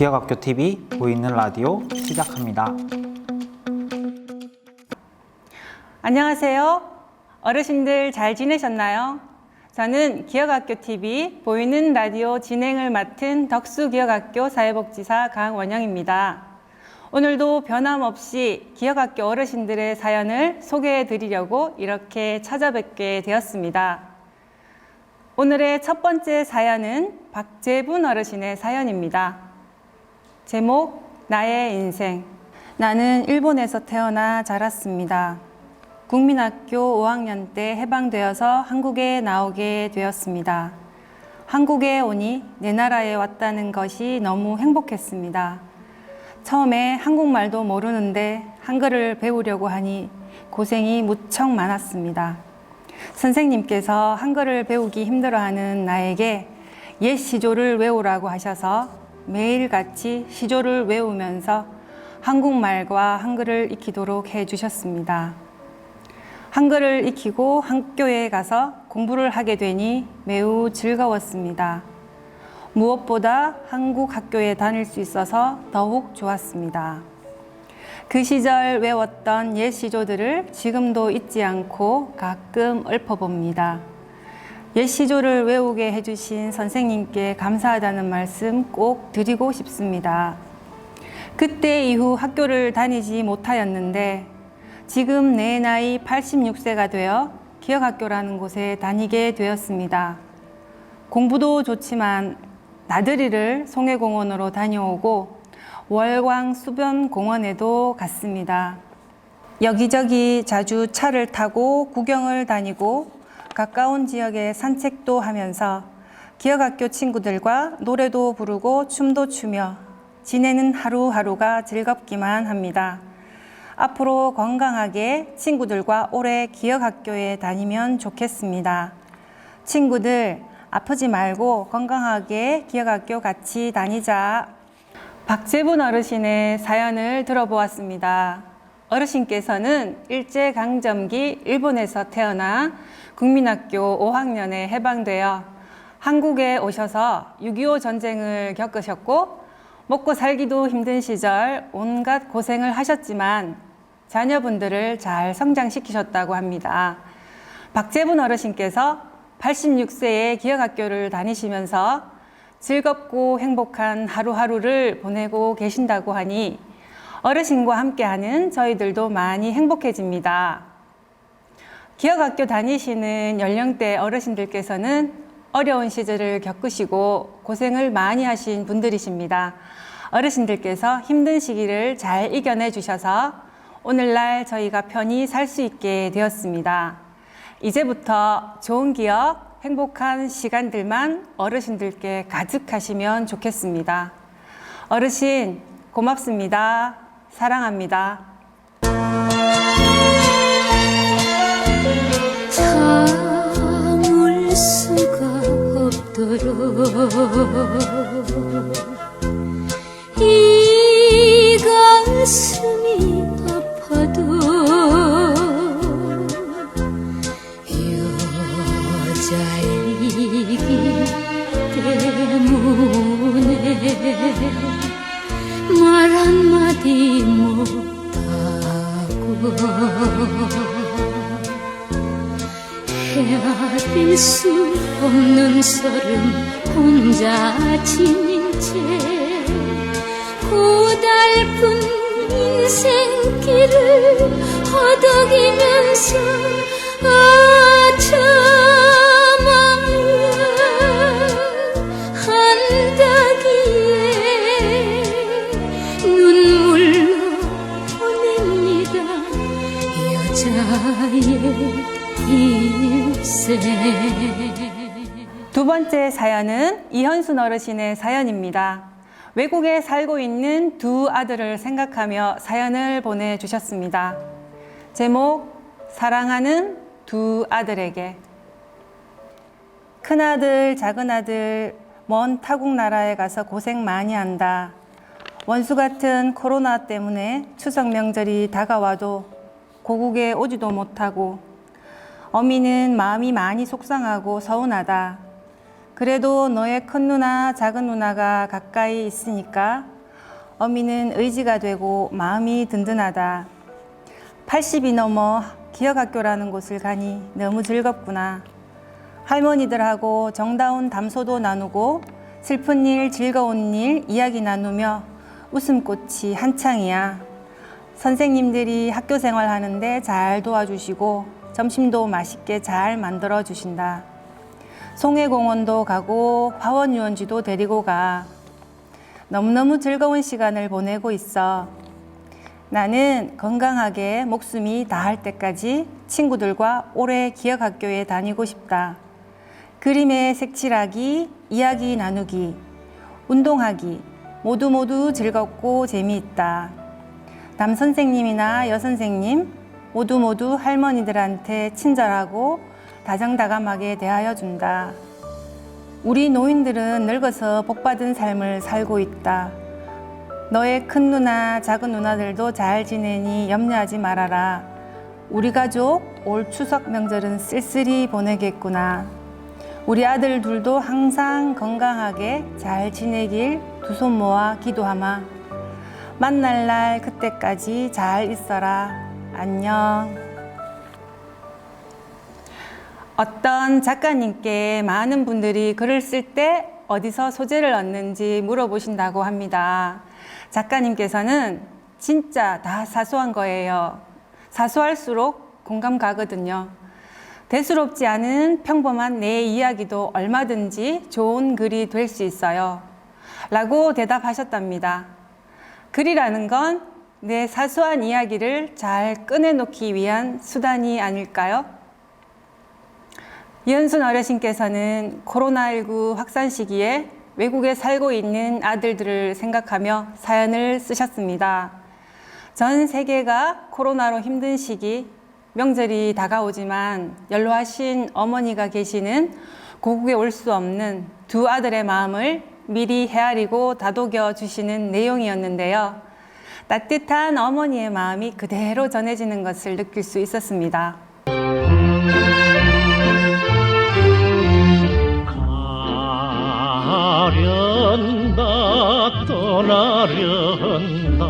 기억학교 TV 보이는 라디오 시작합니다. 안녕하세요. 어르신들 잘 지내셨나요? 저는 기억학교 TV 보이는 라디오 진행을 맡은 덕수 기억학교 사회복지사 강원영입니다. 오늘도 변함없이 기억학교 어르신들의 사연을 소개해 드리려고 이렇게 찾아뵙게 되었습니다. 오늘의 첫 번째 사연은 박재분 어르신의 사연입니다. 제목 나의 인생 나는 일본에서 태어나 자랐습니다. 국민학교 5학년 때 해방되어서 한국에 나오게 되었습니다. 한국에 오니 내 나라에 왔다는 것이 너무 행복했습니다. 처음에 한국말도 모르는데 한글을 배우려고 하니 고생이 무척 많았습니다. 선생님께서 한글을 배우기 힘들어하는 나에게 옛 시조를 외우라고 하셔서 매일같이 시조를 외우면서 한국말과 한글을 익히도록 해 주셨습니다. 한글을 익히고 학교에 가서 공부를 하게 되니 매우 즐거웠습니다. 무엇보다 한국 학교에 다닐 수 있어서 더욱 좋았습니다. 그 시절 외웠던 옛 시조들을 지금도 잊지 않고 가끔 읊어봅니다. 옛 시조를 외우게 해주신 선생님께 감사하다는 말씀 꼭 드리고 싶습니다. 그때 이후 학교를 다니지 못하였는데 지금 내 나이 86세가 되어 기억학교라는 곳에 다니게 되었습니다. 공부도 좋지만 나들이를 송해공원으로 다녀오고 월광 수변 공원에도 갔습니다. 여기저기 자주 차를 타고 구경을 다니고 가까운 지역에 산책도 하면서 기억학교 친구들과 노래도 부르고 춤도 추며 지내는 하루하루가 즐겁기만 합니다. 앞으로 건강하게 친구들과 오래 기억학교에 다니면 좋겠습니다. 친구들 아프지 말고 건강하게 기억학교 같이 다니자. 박재분 어르신의 사연을 들어보았습니다. 어르신께서는 일제강점기 일본에서 태어나 국민학교 5학년에 해방되어 한국에 오셔서 6.25 전쟁을 겪으셨고 먹고 살기도 힘든 시절 온갖 고생을 하셨지만 자녀분들을 잘 성장시키셨다고 합니다. 박재분 어르신께서 86세에 기억학교를 다니시면서 즐겁고 행복한 하루하루를 보내고 계신다고 하니 어르신과 함께하는 저희들도 많이 행복해집니다. 기억학교 다니시는 연령대 어르신들께서는 어려운 시절을 겪으시고 고생을 많이 하신 분들이십니다. 어르신들께서 힘든 시기를 잘 이겨내 주셔서 오늘날 저희가 편히 살 수 있게 되었습니다. 이제부터 좋은 기억, 행복한 시간들만 어르신들께 가득하시면 좋겠습니다. 어르신, 고맙습니다. 사랑합니다. 참을 수가 없도록 이 가슴이 아파도 여자이기 때문에 말 한마디 서름 혼자 지닌 채 고달픈 인생길을 허덕이면서 아차마을 한다기에 눈물로 보냅니다. 여자의 일생 두 번째 사연은 이현순 어르신의 사연입니다. 외국에 살고 있는 두 아들을 생각하며 사연을 보내주셨습니다. 제목, 사랑하는 두 아들에게. 큰아들, 작은아들, 먼 타국 나라에 가서 고생 많이 한다. 원수 같은 코로나 때문에 추석 명절이 다가와도 고국에 오지도 못하고 어미는 마음이 많이 속상하고 서운하다. 그래도 너의 큰 누나, 작은 누나가 가까이 있으니까 어미는 의지가 되고 마음이 든든하다. 80이 넘어 기억학교라는 곳을 가니 너무 즐겁구나. 할머니들하고 정다운 담소도 나누고 슬픈 일, 즐거운 일 이야기 나누며 웃음꽃이 한창이야. 선생님들이 학교 생활하는데 잘 도와주시고 점심도 맛있게 잘 만들어 주신다. 송해공원도 가고 화원 유원지도 데리고 가. 너무너무 즐거운 시간을 보내고 있어. 나는 건강하게 목숨이 다할 때까지 친구들과 오래 기억학교에 다니고 싶다. 그림에 색칠하기, 이야기 나누기, 운동하기, 모두 모두 즐겁고 재미있다. 남 선생님이나 여 선생님, 모두 모두 할머니들한테 친절하고 다정다감하게 대하여 준다. 우리 노인들은 늙어서 복받은 삶을 살고 있다. 너의 큰 누나, 작은 누나들도 잘 지내니 염려하지 말아라. 우리 가족 올 추석 명절은 쓸쓸히 보내겠구나. 우리 아들 둘도 항상 건강하게 잘 지내길 두 손 모아 기도하마. 만날 날 그때까지 잘 있어라. 안녕. 어떤 작가님께 많은 분들이 글을 쓸 때 어디서 소재를 얻는지 물어보신다고 합니다. 작가님께서는 진짜 다 사소한 거예요. 사소할수록 공감 가거든요. 대수롭지 않은 평범한 내 이야기도 얼마든지 좋은 글이 될 수 있어요. 라고 대답하셨답니다. 글이라는 건 내 사소한 이야기를 잘 꺼내놓기 위한 수단이 아닐까요? 이현순 어르신께서는 코로나19 확산 시기에 외국에 살고 있는 아들들을 생각하며 사연을 쓰셨습니다. 전 세계가 코로나로 힘든 시기, 명절이 다가오지만 연로하신 어머니가 계시는 고국에 올 수 없는 두 아들의 마음을 미리 헤아리고 다독여 주시는 내용이었는데요. 따뜻한 어머니의 마음이 그대로 전해지는 것을 느낄 수 있었습니다. 가련다 떠나련다.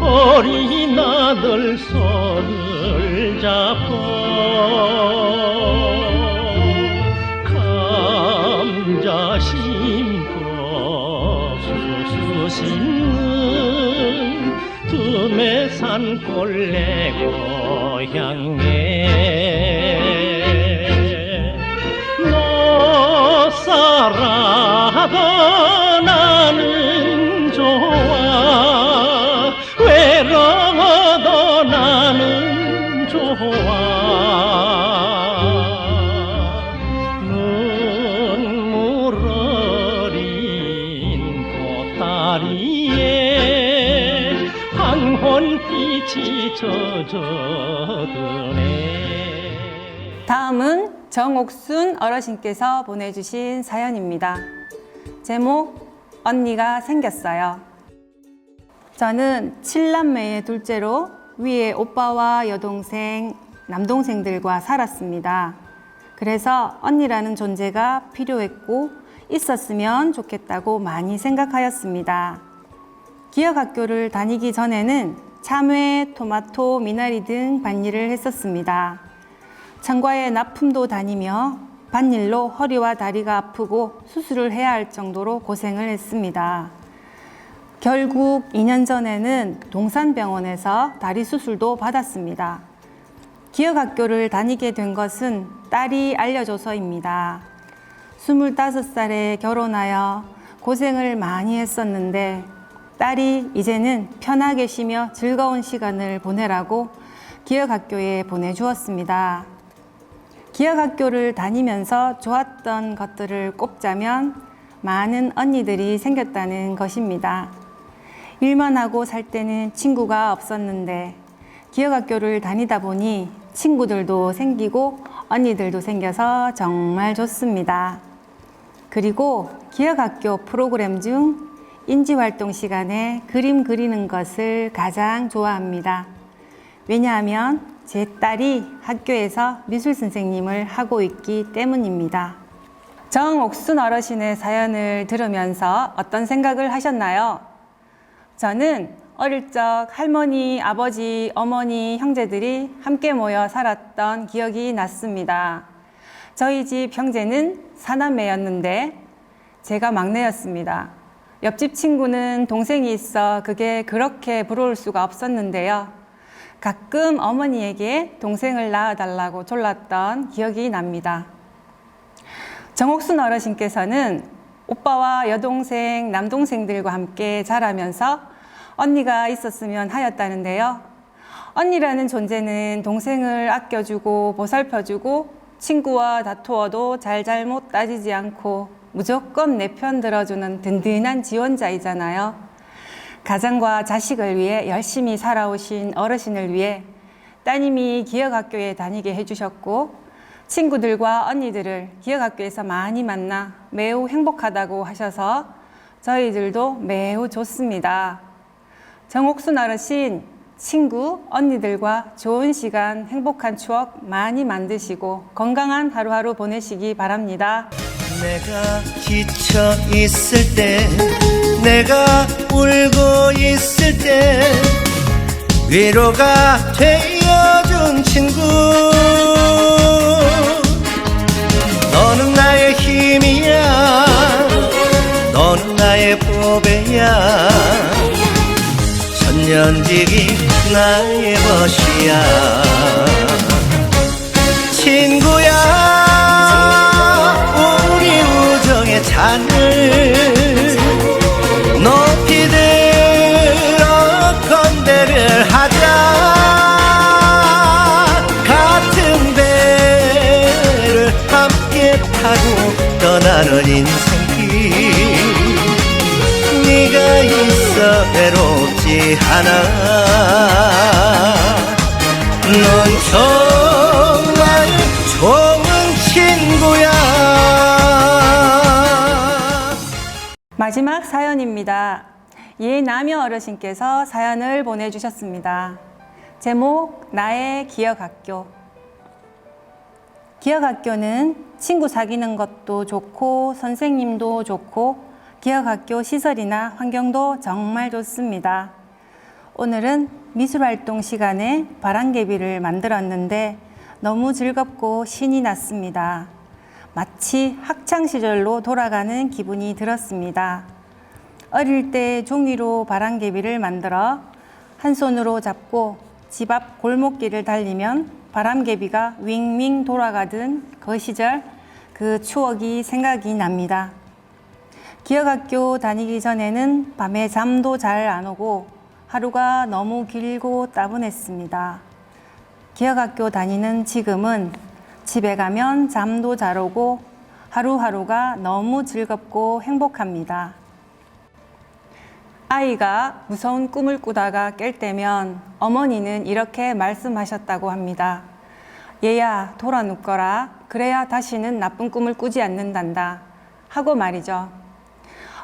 어린 아들 손을 잡고 감자 심고 수수 심는 두매산 꼴레 고향에 살아도 나는 좋아. 외로워도 나는 좋아. 눈물 어린 보따리에 황혼빛이 젖어드네. 다음은 정옥순 어르신께서 보내주신 사연입니다. 제목, 언니가 생겼어요. 저는 칠남매의 둘째로 위에 오빠와 여동생, 남동생들과 살았습니다. 그래서 언니라는 존재가 필요했고 있었으면 좋겠다고 많이 생각하였습니다. 기억학교를 다니기 전에는 참외, 토마토, 미나리 등 밭일을 했었습니다. 창과에 납품도 다니며 밭일로 허리와 다리가 아프고 수술을 해야 할 정도로 고생을 했습니다. 결국 2년 전에는 동산병원에서 다리 수술도 받았습니다. 기억학교를 다니게 된 것은 딸이 알려줘서입니다. 25살에 결혼하여 고생을 많이 했었는데 딸이 이제는 편하게 쉬며 즐거운 시간을 보내라고 기억학교에 보내주었습니다. 기억학교를 다니면서 좋았던 것들을 꼽자면 많은 언니들이 생겼다는 것입니다. 일만 하고 살 때는 친구가 없었는데 기억학교를 다니다 보니 친구들도 생기고 언니들도 생겨서 정말 좋습니다. 그리고 기억학교 프로그램 중 인지활동 시간에 그림 그리는 것을 가장 좋아합니다. 왜냐하면 제 딸이 학교에서 미술 선생님을 하고 있기 때문입니다. 정옥순 어르신의 사연을 들으면서 어떤 생각을 하셨나요? 저는 어릴 적 할머니, 아버지, 어머니, 형제들이 함께 모여 살았던 기억이 났습니다. 저희 집 형제는 사남매였는데 제가 막내였습니다. 옆집 친구는 동생이 있어 그게 그렇게 부러울 수가 없었는데요. 가끔 어머니에게 동생을 낳아달라고 졸랐던 기억이 납니다. 정옥순 어르신께서는 오빠와 여동생, 남동생들과 함께 자라면서 언니가 있었으면 하였다는데요. 언니라는 존재는 동생을 아껴주고 보살펴주고 친구와 다투어도 잘잘못 따지지 않고 무조건 내 편 들어주는 든든한 지원자이잖아요. 가정과 자식을 위해 열심히 살아오신 어르신을 위해 따님이 기억학교에 다니게 해주셨고 친구들과 언니들을 기억학교에서 많이 만나 매우 행복하다고 하셔서 저희들도 매우 좋습니다. 정옥순 어르신, 친구, 언니들과 좋은 시간, 행복한 추억 많이 만드시고 건강한 하루하루 보내시기 바랍니다. 내가 지쳐 있을 때 내가 울고 있을 때 위로가 되어준 친구. 너는 나의 힘이야. 너는 나의 보배야. 천년지기 나의 벗이야. 친구야 우리 우정의 잔을 나는 인생길 네가 있어 외롭지 않아 넌 정말 좋은 친구야 마지막 사연입니다. 예 남여 어르신께서 사연을 보내주셨습니다. 제목, 나의 기억학교. 기억학교는 친구 사귀는 것도 좋고, 선생님도 좋고, 기억학교 시설이나 환경도 정말 좋습니다. 오늘은 미술활동 시간에 바람개비를 만들었는데 너무 즐겁고 신이 났습니다. 마치 학창시절로 돌아가는 기분이 들었습니다. 어릴 때 종이로 바람개비를 만들어 한 손으로 잡고 집 앞 골목길을 달리면 바람개비가 윙윙 돌아가던 그 시절 그 추억이 생각이 납니다. 기억학교 다니기 전에는 밤에 잠도 잘 안 오고 하루가 너무 길고 따분했습니다. 기억학교 다니는 지금은 집에 가면 잠도 잘 오고 하루하루가 너무 즐겁고 행복합니다. 아이가 무서운 꿈을 꾸다가 깰 때면 어머니는 이렇게 말씀하셨다고 합니다. 얘야, 돌아 눕거라. 그래야 다시는 나쁜 꿈을 꾸지 않는단다. 하고 말이죠.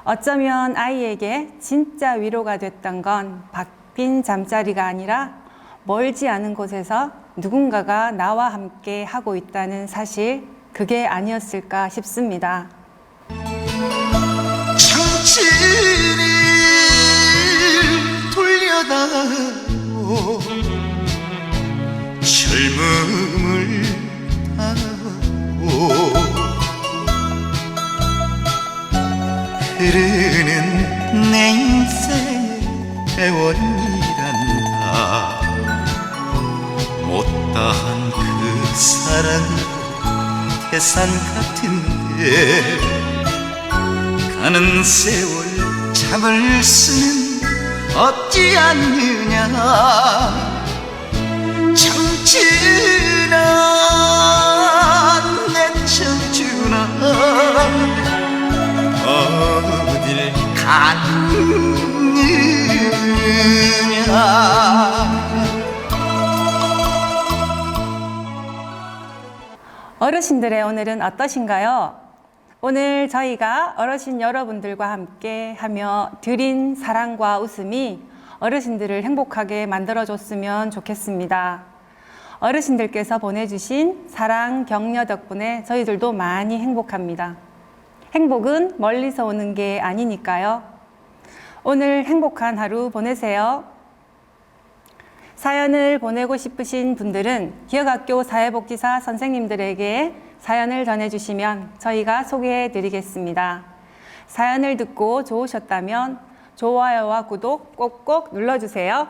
어쩌면 아이에게 진짜 위로가 됐던 건 바뀐 잠자리가 아니라 멀지 않은 곳에서 누군가가 나와 함께 하고 있다는 사실, 그게 아니었을까 싶습니다. 돌려다오 젊음을 흐르는 내 인생의 세월이란다. 못다한 그 사랑 태산 같은데 가는 세월 참을 수는 없지 않느냐. 청춘아 내 청춘아 어딜 갔느냐 어르신들의 오늘은 어떠신가요? 오늘 저희가 어르신 여러분들과 함께 하며 드린 사랑과 웃음이 어르신들을 행복하게 만들어줬으면 좋겠습니다. 어르신들께서 보내주신 사랑, 격려 덕분에 저희들도 많이 행복합니다. 행복은 멀리서 오는 게 아니니까요. 오늘 행복한 하루 보내세요. 사연을 보내고 싶으신 분들은 기억학교 사회복지사 선생님들에게 사연을 전해주시면 저희가 소개해 드리겠습니다. 사연을 듣고 좋으셨다면 좋아요와 구독 꼭꼭 눌러주세요.